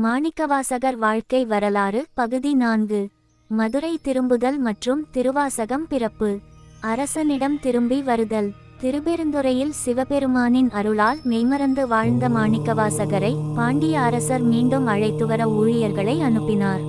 மாணிக்கவாசகர் வாழ்க்கை வரலாறு பகுதி நான்கு. மதுரை திரும்புதல் மற்றும் திருவாசகம் பிறப்பு. அரசனிடம் திரும்பி வருதல். திருப்பெருந்துறையில் சிவபெருமானின் அருளால் மெய்மறந்து வாழ்ந்த மாணிக்கவாசகரை பாண்டிய அரசர் மீண்டும் அழைத்து வர ஊழியர்களை அனுப்பினார்.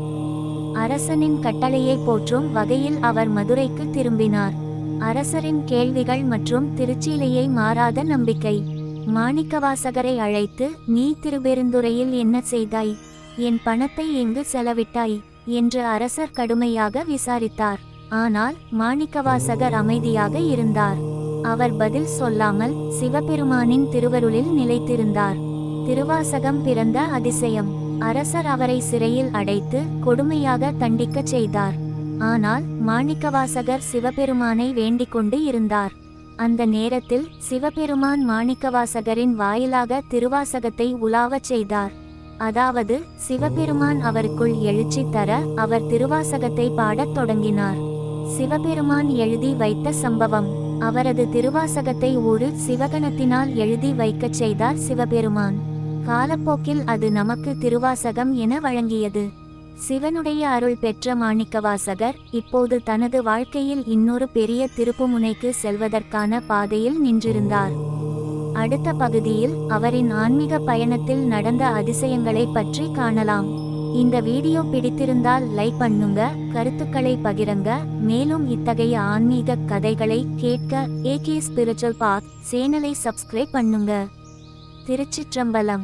அரசனின் கட்டளையை போற்றும் வகையில் அவர் மதுரைக்கு திரும்பினார். அரசரின் கேள்விகள் மற்றும் திருச்சியிலேயே மாறாத நம்பிக்கை. மாணிக்கவாசகரை அழைத்து நீ திருப்பெருந்துறையில் என்ன செய்தாய்? என் பணத்தை எங்கு செலவிட்டாய்? என்று அரசர் கடுமையாக விசாரித்தார். ஆனால் மாணிக்கவாசகர் அமைதியாக இருந்தார். அவர் பதில் சொல்லாமல் சிவபெருமானின் திருவருளில் நிலைத்திருந்தார். திருவாசகம் பிறந்த அதிசயம். அரசர் அவரை சிறையில் அடைத்து கொடுமையாக தண்டிக்கச் செய்தார். ஆனால் மாணிக்கவாசகர் சிவபெருமானை வேண்டிக் கொண்டு இருந்தார். அந்த நேரத்தில் சிவபெருமான் மாணிக்கவாசகரின் வாயிலாக திருவாசகத்தை உலாவச் செய்தார். அதாவது சிவபெருமான் அவருக்குள் எழுச்சி தர அவர் திருவாசகத்தை பாடத் தொடங்கினார். சிவபெருமான் எழுதி வைத்த சம்பவம். அவரது திருவாசகத்தை ஒரு சிவகணத்தினால் எழுதி வைக்கச் செய்தார் சிவபெருமான். காலப்போக்கில் அது நமக்கு திருவாசகம் என வழங்கியது. சிவனுடைய அருள் பெற்ற மாணிக்கவாசகர் இப்போது தனது வாழ்க்கையில் இன்னொரு பெரிய திருப்புமுனைக்கு செல்வதற்கான பாதையில் நின்றிருந்தார். அடுத்த பகுதியில் அவரின் ஆன்மீக பயணத்தில் நடந்த அதிசயங்களை பற்றி காணலாம். இந்த வீடியோ பிடித்திருந்தால் லைக் பண்ணுங்க கருத்துக்களை பகிரங்க மேலும் இத்தகைய ஆன்மீக கதைகளை கேட்க ஏகே ஸ்பிரிச்சுவல் பாத் சேனலை சப்ஸ்கிரைப் பண்ணுங்க. திருச்சிற்றம்பலம்